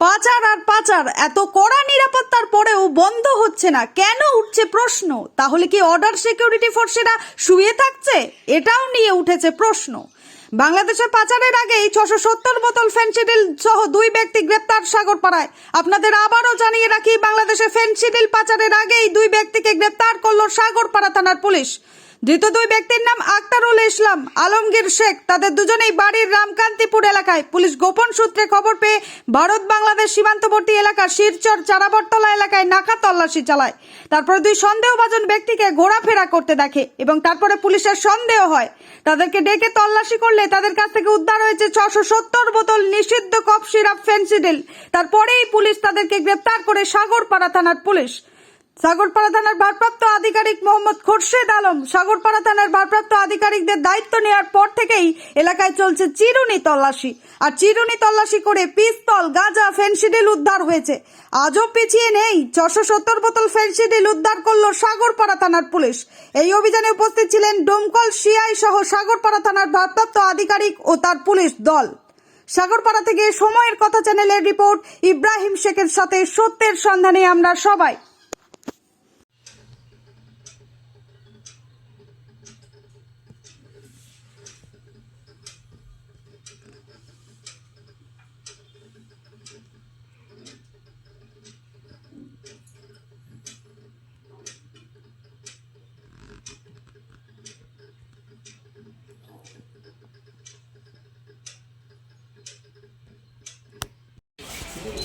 পাচার আর পাচার, এত কড়া নিরাপত্তার পরেও বন্ধ হচ্ছে না। কেন উঠছে প্রশ্ন? তাহলে কি অর্ডার সিকিউরিটি ফোর্সেরা শুয়ে থাকছে? এটাও নিয়ে উঠেছে প্রশ্ন। বাংলাদেশের পাচারের আগেই ছশো সত্তর বোতল ফেন্সিডিল সহ দুই ব্যক্তি গ্রেপ্তার সাগরপাড়ায়। আপনাদের আবারও জানিয়ে রাখি, বাংলাদেশে ফেন্সিডিল পাচারের আগেই দুই ব্যক্তিকে গ্রেপ্তার করল সাগরপাড়া থানার পুলিশ। ধৃত দুই ব্যক্তির নাম আক্তারুল ইসলাম আলমগীর শেখ। তাদের দুজনেই বাড়ির রামকান্তিপুর এলাকায়। পুলিশ গোপন সূত্রে খবর পেয়ে ভারত বাংলাদেশ সীমান্তবর্তী এলাকা শিরচর চারাবরতলা এলাকায় নাকা তল্লাশি চালায়। তারপরে দুই সন্দেহভাজন ব্যক্তিকে ঘোরাফেরা করতে দেখে এবং তারপরে পুলিশের সন্দেহ হয়। তাদেরকে ডেকে তল্লাশি করলে তাদের কাছ থেকে উদ্ধার হয়েছে ছশো সত্তর বোতল নিষিদ্ধ কফ সিরাপ ফেন্সিডিল। তারপরেই পুলিশ তাদেরকে গ্রেপ্তার করে সাগরপাড়া থানার পুলিশ। সাগরপাড়া থানার ভারপ্রাপ্ত আধিকারিক মোহাম্মদ খোরশেদ আলম সাগরপাড়া থানার ভারপ্রাপ্ত আধিকারিকদের দায়িত্ব নেওয়ার পর থেকেই এলাকায় চলছে চিরুনি তল্লাশি। আর চিরুনি তল্লাশি করে পিস্তল, গাঁজা ফেন্সিডিল উদ্ধার হয়েছে। আজও পিছিয়ে নেই, ছশো সত্তর বোতল ফেন্সিডিল উদ্ধার করল সাগরপাড়া থানার পুলিশ। এই অভিযানে উপস্থিত ছিলেন ডোমকল সিআই সহ সাগরপাড়া থানার ভারপ্রাপ্ত আধিকারিক ও তার পুলিশ দল। সাগরপাড়া থেকে সময়ের কথা চ্যানেলের রিপোর্ট, ইব্রাহিম শেখের সাথে সত্যের সন্ধানে আমরা সবাই।